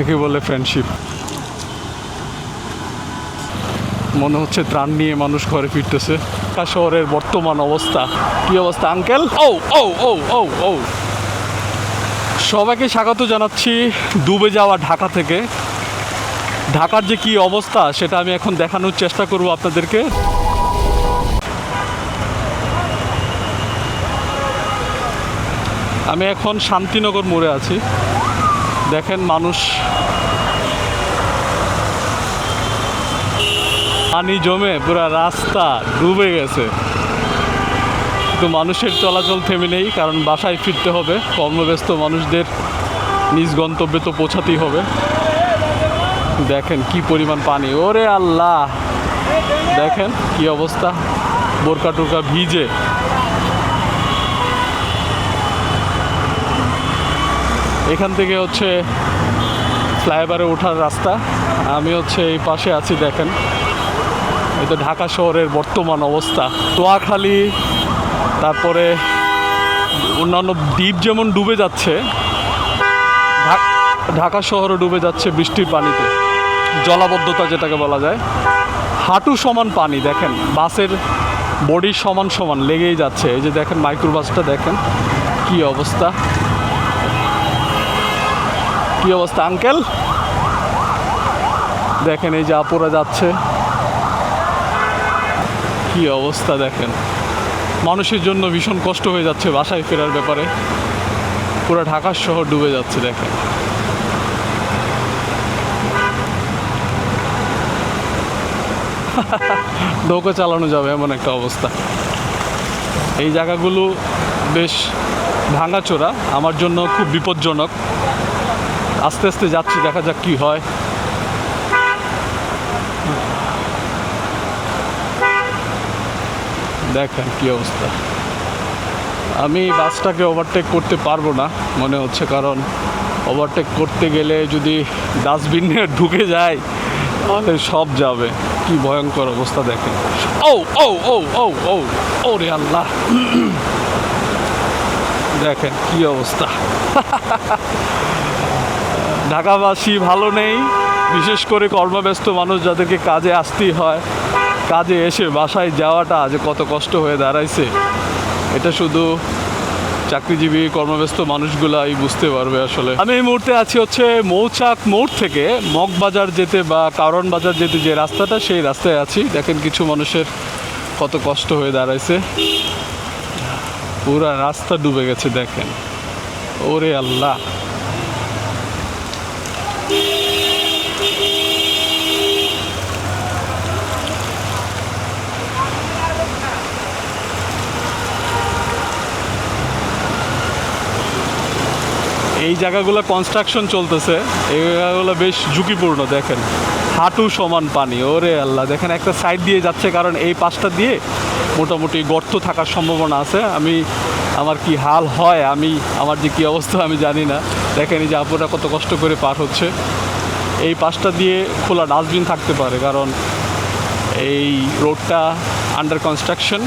একে বলে ফ্রেন্ডশিপ মনে হচ্ছে ত্রাণ নিয়ে মানুষ ঘরে ফিরতেছে। ঢাকা শহরের বর্তমান অবস্থা। কি অবস্থা আঙ্কেল ও ও ও ও ও সবাইকে স্বাগত জানাচ্ছি ডুবে যাওয়া ঢাকা থেকে। ঢাকার যে কি অবস্থা সেটা আমি এখন দেখানোর চেষ্টা করব আপনাদেরকে। আমি এখন শান্তিনগর মোড়ে আছি। দেখেন মানুষ পানি জমে পুরো রাস্তা ডুবে গেছে। কিন্তু মানুষের চলাচল থেমে নেই, কারণ বাসায় ফিরতে হবে। কর্মব্যস্ত মানুষদের নিজ গন্তব্যে তো পৌঁছাতেই হবে। দেখেন কি পরিমাণ পানি। ওরে আল্লাহ! দেখেন কি অবস্থা। বোরকা টোরকা ভিজে। এখান থেকে হচ্ছে ফ্লাইওভারে ওঠার রাস্তা। আমি হচ্ছে এই পাশে আছি, দেখেন। এটা ঢাকা শহরের বর্তমান অবস্থা। নোয়াখালী, তারপরে অন্যান্য দ্বীপ যেমন ডুবে যাচ্ছে ঢাকা শহরও ডুবে যাচ্ছে বৃষ্টির পানিতে। জলাবদ্ধতা যেটাকে বলা যায়। হাঁটু সমান পানি, দেখেন। বাসের বডির সমান সমান, লেগেই যাচ্ছে। এই যে দেখেন মাইক্রোবাসটা দেখেন, কি অবস্থা। কি অবস্থা আঙ্কেল দেখেন এই যে আপুরা যাচ্ছে। কি অবস্থা দেখেন। মানুষের জন্য ভীষণ কষ্ট হয়ে যাচ্ছে বাসায় ফেরার ব্যাপারে। পুরো ঢাকার শহর ডুবে যাচ্ছে, দেখেন। নৌকা চালানো যাবে, এমন একটা অবস্থা। এই জায়গাগুলো বেশ ভাঙাচোরা, আমার জন্য খুব বিপজ্জনক। আস্তে আস্তে যাচ্ছি, দেখা যাক কি হয়। দেখেন কি অবস্থা। আমি বাসটাকে ওভারটেক করতে পারব না, মনে হচ্ছে, কারণ ওভারটেক করতে গেলে যদি ডাস্টবিনে ঢুকে যায়, তাহলে সব যাবে। কি ভয়ঙ্কর অবস্থা, দেখেন। ও ও ও ও ও ও রে আল্লাহ। দেখেন কি অবস্থা। ঢাকাবাসী ভালো নেই, বিশেষ করে কর্মব্যস্ত মানুষ যাদেরকে কাজে আসতেই হয়, কাজে এসে বাসায় যাওয়াটা যে কত কষ্ট হয়ে দাঁড়াইছে, এটা শুধু চাকরিজীবী, কর্মব্যস্ত মানুষগুলাই বুঝতে পারবে আসলে। আমি এই মুহূর্তে আছি হচ্ছে মৌচাক মোড় থেকে, মগবাজার যেতে বা কারণ বাজার যেতে যে রাস্তাটা, সেই রাস্তায় আছি। দেখেন কিছু মানুষের কত কষ্ট হয়ে দাঁড়াইছে। পুরা রাস্তা ডুবে গেছে, দেখেন। ওরে আল্লাহ। এই জায়গাগুলো কনস্ট্রাকশন চলতেছে। এই জায়গাগুলো বেশ ঝুঁকিপূর্ণ, দেখেন। হাঁটু সমান পানি, ওরে আল্লাহ। দেখেন, একটা সাইড দিয়ে যাচ্ছে কারণ এই পাশটা দিয়ে মোটামুটি গর্ত থাকার সম্ভাবনা আছে। আমি, আমার কি হাল হয়, আমি, আমার যে কী অবস্থা আমি জানি না। দেখেন এই যে আপুরা কত কষ্ট করে পার হচ্ছে। এই পাশটা দিয়ে খোলা ডাস্টবিন থাকতে পারে, কারণ এই রোডটা আন্ডার কনস্ট্রাকশন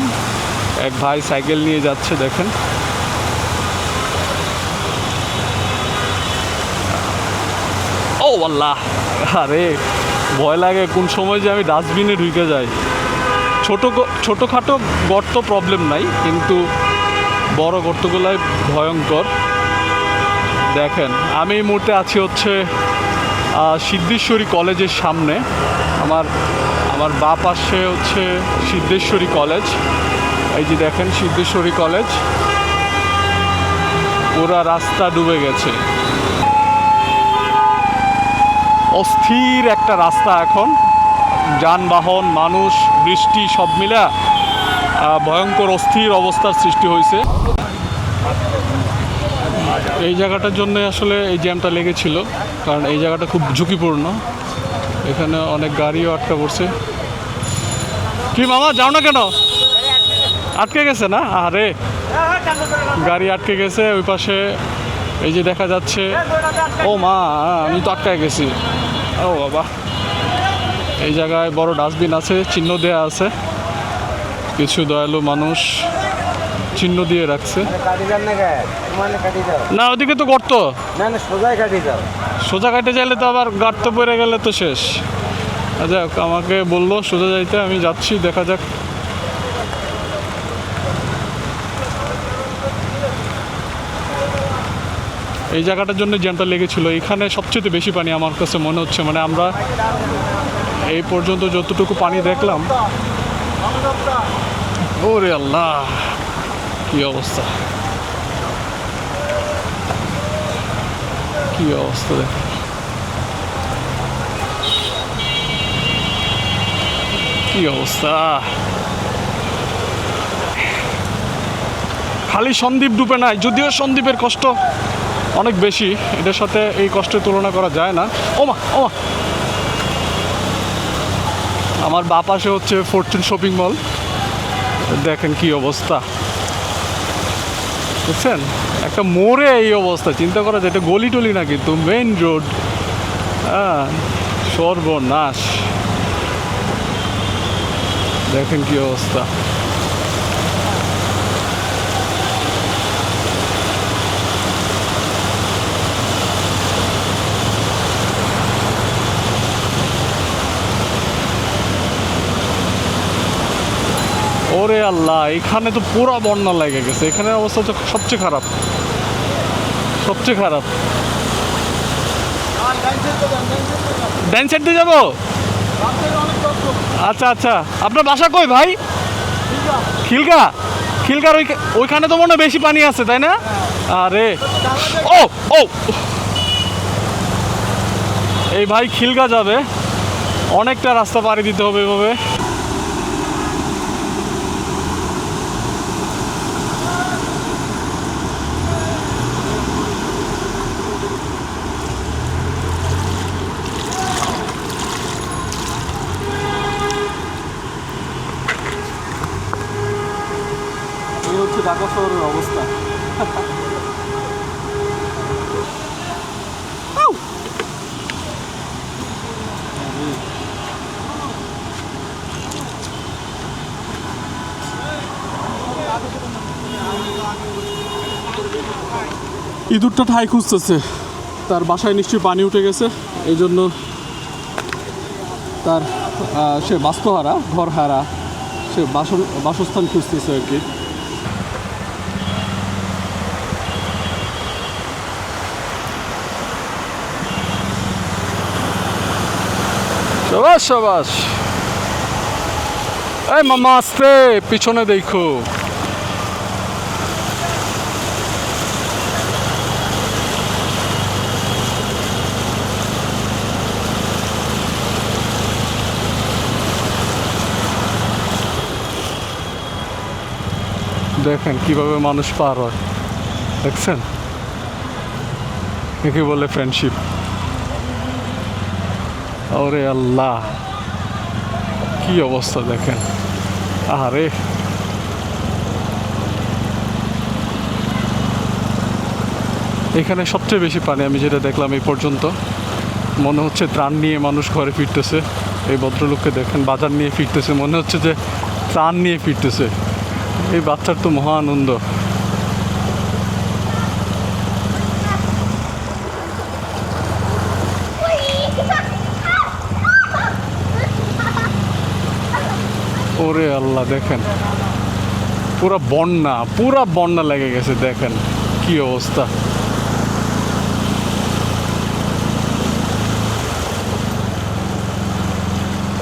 এক ভাই সাইকেল নিয়ে যাচ্ছে, দেখেন। ও আল্লাহ, আরে, ভয় লাগে কোন সময় যে আমি ডাস্টবিনে ঢুকে যাই। ছোটো ছোটোখাটো গর্ত প্রবলেম নাই, কিন্তু বড় গর্তগুলাই ভয়ঙ্কর। দেখেন, আমি এই মুহূর্তে আছি হচ্ছে সিদ্ধেশ্বরী কলেজের সামনে। আমার আমার বা পাশে হচ্ছে সিদ্ধেশ্বরী কলেজ। এই যে দেখেন সিদ্ধেশ্বরী কলেজ। পুরা রাস্তা ডুবে গেছে। অস্থির একটা রাস্তা এখন। যানবাহন, মানুষ, বৃষ্টি সব মিলা ভয়ঙ্কর অস্থির অবস্থার সৃষ্টি হয়েছে। এই জায়গাটার জন্য আসলে এই জ্যামটা লেগেছিল, কারণ এই জায়গাটা খুব ঝুঁকিপূর্ণ। এখানে অনেক গাড়িও আটকা পড়ছে। কি মামা, যাও না কেন? আটকে গেছে না? আরে, গাড়ি আটকে গেছে, ওই পাশে এই যে দেখা যাচ্ছে। ও মা, আমি তো আটকায় গেছি। ও বাবা। এই জায়গায় বড় ডাস্টবিন আছে, চিহ্ন দেয়া আছে। কিছু দয়ালু মানুষ চিহ্ন দিয়ে রাখছে। না ওদিকে তো গর্ত। না না সোজাই কাটি যাও। সোজা কাটে চাইলে তো আবার গাড়তে পড়ে গেলে তো শেষ। আ যাক আমাকে বলল সোজা যাইতে আমি যাচ্ছি দেখা যাক। এই জায়গাটার জন্য জ্যামটা লেগেছিল। এখানে সবচেয়ে বেশি পানি আমার কাছে মনে হচ্ছে। মানে আমরা এই পর্যন্ত যতটুকু পানি দেখলাম ওরে আল্লাহ! কি অবস্থা? কি অবস্থা দেখ। কি অবস্থা? খালি সন্দীপ ডুবে নাই, যদিও সন্দীপের কষ্ট অনেক বেশি এটার সাথে এই কষ্টের তুলনা করা যায় না। ওমা ওমা। আমার বা পাশে হচ্ছে ফরচুন শপিং মল দেখেন কি অবস্থা। বুঝছেন? একটা মোড়ে এই অবস্থা। চিন্তা করা যায়, এটা গলি টলি না কিন্তু মেইন রোড হ্যাঁ সর্বনাশ। দেখেন কি অবস্থা। ওরে আল্লাহ, এখানে তো পুরো বন্যা লেগে গেছে। এখানের অবস্থা তো সবচেয়ে খারাপ। সবচেয়ে খারাপ। ডাইন সাইড দিয়ে যাব? আচ্ছা আচ্ছা। আপনার বাসা কই ভাই? খিলগা। খিলগার ওই ওইখানে তো মনে হয় বেশি পানি আছে, তাই না? আরে। ও ও। এই ভাই খিলগা যাবে। অনেকটা রাস্তা পাড়ি দিতে হবে এভাবে। ঢাকা শহরের অবস্থা ইঁদুরটা ঠাই খুঁজতেছে। তার বাসায় নিশ্চয়ই পানি উঠে গেছে। এই জন্য তার সে বাস্তুহারা ঘর হারা সে বাসন বাসস্থান খুঁজতেছে আর কি। সবাস সবাস। এই মামা, আসতে, পিছনে দেখো। দেখেন কীভাবে মানুষ পার হয়। দেখছেন? একে বলে ফ্রেন্ডশিপ ওরে আল্লাহ, কি অবস্থা দেখেন। আরে এখানে সবচেয়ে বেশি পানি আমি যেটা দেখলাম এই পর্যন্ত, মনে হচ্ছে ত্রাণ নিয়ে মানুষ ঘরে ফিরতেছে। এই ভদ্রলোককে দেখেন, বাজার নিয়ে ফিরতেছে, মনে হচ্ছে যে ত্রাণ নিয়ে ফিরতেছে। এই বাচ্চার তো মহা আনন্দ। ওরে আল্লাহ, দেখেন। পুরা বন্যা পুরা বন্যা লেগে গেছে, দেখেন কি অবস্থা।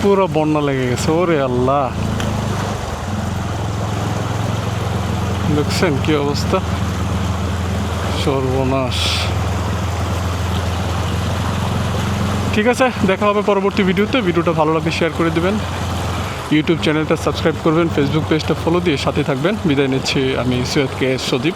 পুরো বন্যা লেগে গেছে, ওরে আল্লাহ। দেখছেন কি অবস্থা? সর্বনাশ। ঠিক আছে, দেখা হবে পরবর্তী ভিডিওতে। ভিডিওটা ভালো লাগলে শেয়ার করে দিবেন। ইউটিউব চ্যানেলটা সাবস্ক্রাইব করবেন ফেসবুক পেজটা ফলো দিয়ে সাথে থাকবেন। বিদায় নিচ্ছি আমি সৈয়দ কে এস সদীপ।